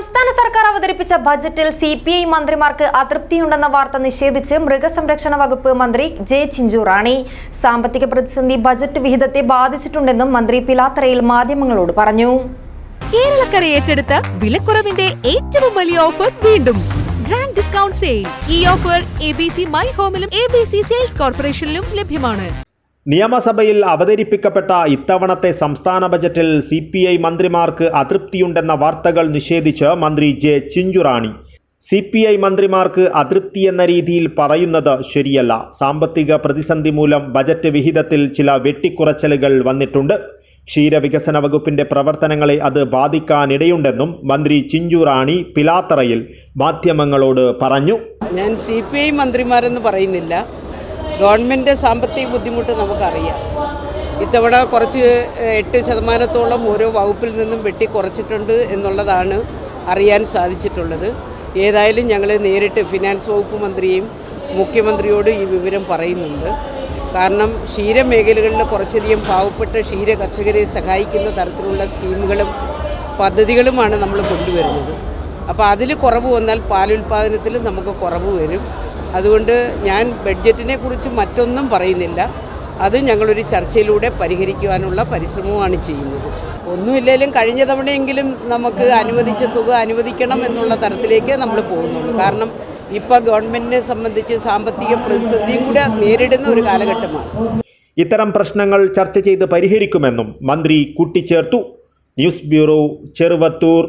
സംസ്ഥാന സർക്കാർ അവതരിപ്പിച്ച ബജറ്റിൽ സി പി ഐ മന്ത്രിമാർക്ക് അതൃപ്തിയുണ്ടെന്ന വാർത്ത നിഷേധിച്ച് മൃഗസംരക്ഷണ വകുപ്പ് മന്ത്രി ജെ ചിഞ്ചു റാണി സാമ്പത്തിക പ്രതിസന്ധി ബജറ്റ് വിഹിതത്തെ ബാധിച്ചിട്ടുണ്ടെന്നും മന്ത്രി പിലാത്തറയിൽ മാധ്യമങ്ങളോട് പറഞ്ഞു. കേരളക്കര ഏറ്റെടുത്ത വിലക്കുറവിന്റെ ഏറ്റവും വലിയ ഓഫർ വീണ്ടും. ഗ്രാൻഡ് ഡിസ്കൗണ്ട് സെയിൽ ഈ offer A B C my ഹോമിലും A B C sales കോർപ്പറേഷനിലും ലഭ്യമാണ്. നിയമസഭയിൽ അവതരിപ്പിക്കപ്പെട്ട ഇത്തവണത്തെ സംസ്ഥാന ബജറ്റിൽ സി പി ഐ മന്ത്രിമാർക്ക് അതൃപ്തിയുണ്ടെന്ന വാർത്തകൾ നിഷേധിച്ച് മന്ത്രി J Chinchurani. C P I മന്ത്രിമാർക്ക് അതൃപ്തി എന്ന രീതിയിൽ പറയുന്നത് ശരിയല്ല. സാമ്പത്തിക പ്രതിസന്ധി മൂലം ബജറ്റ് വിഹിതത്തിൽ ചില വെട്ടിക്കുറച്ചലുകൾ വന്നിട്ടുണ്ട്. ക്ഷീരവികസന വകുപ്പിന്റെ പ്രവർത്തനങ്ങളെ അത് ബാധിക്കാനിടയുണ്ടെന്നും മന്ത്രി ചിഞ്ചുറാണി പിലാത്തറയിൽ മാധ്യമങ്ങളോട് പറഞ്ഞു. ഞാൻ സി പി ഐ മന്ത്രിമാരെന്ന് പറയുന്നില്ല. ഗവൺമെന്റ് സാമ്പത്തിക ബുദ്ധിമുട്ട് നമുക്കറിയാം. ഇത്തവണ കുറച്ച് എട്ട് ശതമാനത്തോളം ഓരോ വകുപ്പിൽ നിന്നും വെട്ടി കുറച്ചിട്ടുണ്ട് എന്നുള്ളതാണ് അറിയാൻ സാധിച്ചിട്ടുള്ളത്. ഏതായാലും ഞങ്ങൾ നേരിട്ട് ഫിനാൻസ് വകുപ്പ് മന്ത്രിയും മുഖ്യമന്ത്രിയോട് ഈ വിവരം പറയുന്നുണ്ട്. കാരണം ക്ഷീരമേഖലകളിൽ കുറച്ചധികം പാവപ്പെട്ട ക്ഷീര കർഷകരെ സഹായിക്കുന്ന തരത്തിലുള്ള സ്കീമുകളും പദ്ധതികളുമാണ് നമ്മൾ കൊണ്ടുവരുന്നത്. അപ്പോൾ അതിൽ കുറവ് വന്നാൽ പാലുൽപാദനത്തിൽ നമുക്ക് കുറവ് വരും. അതുകൊണ്ട് ഞാൻ ബഡ്ജറ്റിനെ കുറിച്ച് മറ്റൊന്നും പറയുന്നില്ല. അത് ഞങ്ങളൊരു ചർച്ചയിലൂടെ പരിഹരിക്കുവാനുള്ള പരിശ്രമമാണ് ചെയ്യുന്നത്. ഒന്നുമില്ലെങ്കിലും കഴിഞ്ഞ തവണയെങ്കിലും നമുക്ക് അനുവദിച്ച തുക അനുവദിക്കണം എന്നുള്ള തരത്തിലേക്ക് നമ്മൾ പോകുന്നുള്ളൂ. കാരണം ഇപ്പോൾ ഗവൺമെന്റിനെ സംബന്ധിച്ച് സാമ്പത്തിക പ്രതിസന്ധിയും കൂടെ നേരിടുന്ന ഒരു കാലഘട്ടമാണ്. ഇത്തരം പ്രശ്നങ്ങൾ ചർച്ച ചെയ്ത് പരിഹരിക്കുമെന്നും മന്ത്രി കൂട്ടിച്ചേർത്തു. News bureau Cheruvathur.